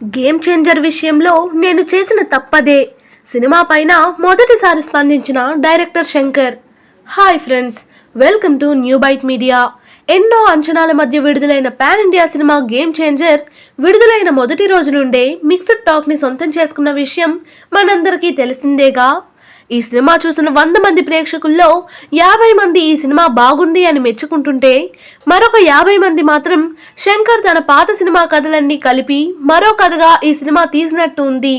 Game changer విషయంలో నేను చేసిన తప్పదే. సినిమా పైన మొదటిసారి స్పందించిన director Shankar. Hi friends welcome to New Byte Media. ఎన్నో అంచనాల మధ్య విడుదలైన pan India cinema Game Changer విడుదలైన మొదటి రోజు నుండే మిక్స్డ్ టాక్ని సొంతం చేసుకున్న విషయం మనందరికీ తెలిసిందేగా ఈ సినిమా చూసిన వంద మంది ప్రేక్షకుల్లో యాభై మంది ఈ సినిమా బాగుంది అని మెచ్చుకుంటుంటే మరొక యాభై మంది మాత్రం శంకర్ తన పాత సినిమా కథలన్నీ కలిపి మరో కథగా ఈ సినిమా తీసినట్టు ఉంది.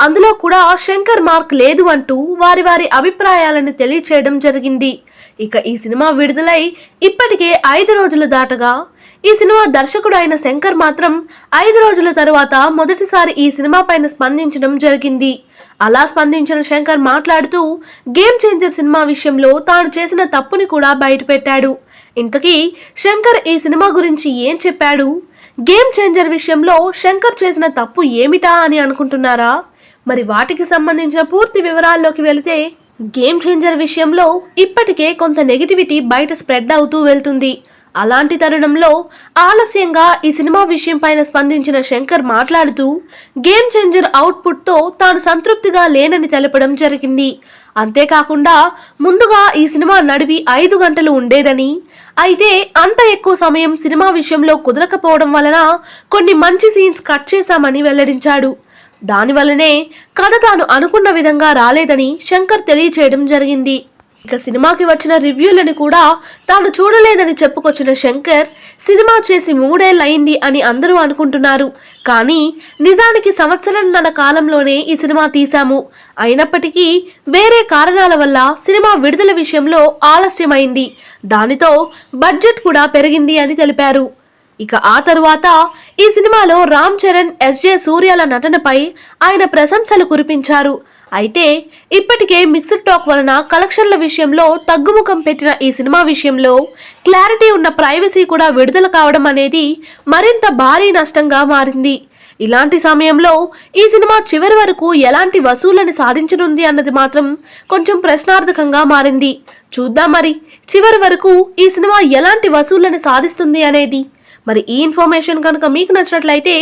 అందులో కూడా శంకర్ మార్క్ లేదు అంటూ వారి వారి అభిప్రాయాలను తెలియచేయడం జరిగింది. ఇక ఈ సినిమా విడుదలై ఇప్పటికే ఐదు రోజులు దాటగా ఈ సినిమా దర్శకుడు అయిన శంకర్ మాత్రం ఐదు రోజుల తరువాత మొదటిసారి ఈ సినిమా పైన స్పందించడం జరిగింది. అలా స్పందించిన శంకర్ మాట్లాడుతూ గేమ్ చేంజర్ సినిమా విషయంలో తాను చేసిన తప్పుని కూడా బయటపెట్టాడు. ఇంతకీ శంకర్ ఈ సినిమా గురించి ఏం చెప్పాడు? గేమ్ చేంజర్ విషయంలో శంకర్ చేసిన తప్పు ఏమిటా అని అనుకుంటున్నారా? మరి వాటికి సంబంధించిన పూర్తి వివరాల్లోకి వెళితే గేమ్ చేంజర్ విషయంలో ఇప్పటికే కొంత నెగిటివిటీ బయట స్ప్రెడ్ అవుతూ వెళ్తుంది. అలాంటి తరుణంలో ఆలస్యంగా ఈ సినిమా విషయం పైన స్పందించిన శంకర్ మాట్లాడుతూ గేమ్ చేంజర్ అవుట్పుట్తో తాను సంతృప్తిగా లేనని తెలపడం జరిగింది. అంతేకాకుండా ముందుగా ఈ సినిమా నడివి ఐదు గంటలు ఉండేదని. అయితే అంత ఎక్కువ సమయం సినిమా విషయంలో కుదరకపోవడం వలన కొన్ని మంచి సీన్స్ కట్ చేశామని వెల్లడించాడు. దానివల్లనే కథ తాను అనుకున్న విధంగా రాలేదని శంకర్ తెలియచేయడం జరిగింది. ఇక సినిమాకి వచ్చిన రివ్యూలను కూడా తాను చూడలేదని చెప్పుకొచ్చిన శంకర్ సినిమా చేసి మూడేళ్ళయింది అని అందరూ అనుకుంటున్నారు. కానీ నిజానికి సంవత్సరంన్నర కాలంలోనే ఈ సినిమా తీశాము. అయినప్పటికీ వేరే కారణాల వల్ల సినిమా విడుదల విషయంలో ఆలస్యమైంది. దానితో బడ్జెట్ కూడా పెరిగింది అని తెలిపారు. ఇక ఆ తరువాత ఈ సినిమాలో రామ్ చరణ్ ఎస్జే సూర్యాల నటనపై ఆయన ప్రశంసలు కురిపించారు. అయితే ఇప్పటికే మిక్స్డ్ టాక్ వలన కలెక్షన్ల విషయంలో తగ్గుముఖం పెట్టిన ఈ సినిమా విషయంలో క్లారిటీ ఉన్న ప్రైవసీ కూడా విడుదల కావడం అనేది మరింత భారీ నష్టంగా మారింది. ఇలాంటి సమయంలో ఈ సినిమా చివరి వరకు ఎలాంటి వసూళ్ళను సాధించనుంది అన్నది మాత్రం కొంచెం ప్రశ్నార్థకంగా మారింది. చూద్దాం మరి చివరి వరకు ఈ సినిమా ఎలాంటి వసూళ్ళను సాధిస్తుంది అనేది మరి ఈ ఇన్ఫర్మేషన్ కనుక మీకు నచ్చినట్లయితే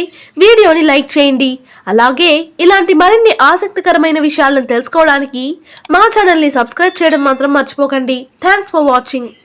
వీడియోని లైక్ చేయండి. అలాగే ఇలాంటి మరిన్ని ఆసక్తికరమైన విషయాలను తెలుసుకోవడానికి మా ఛానల్ని సబ్స్క్రైబ్ చేయడం మాత్రం మర్చిపోకండి. Thanks for watching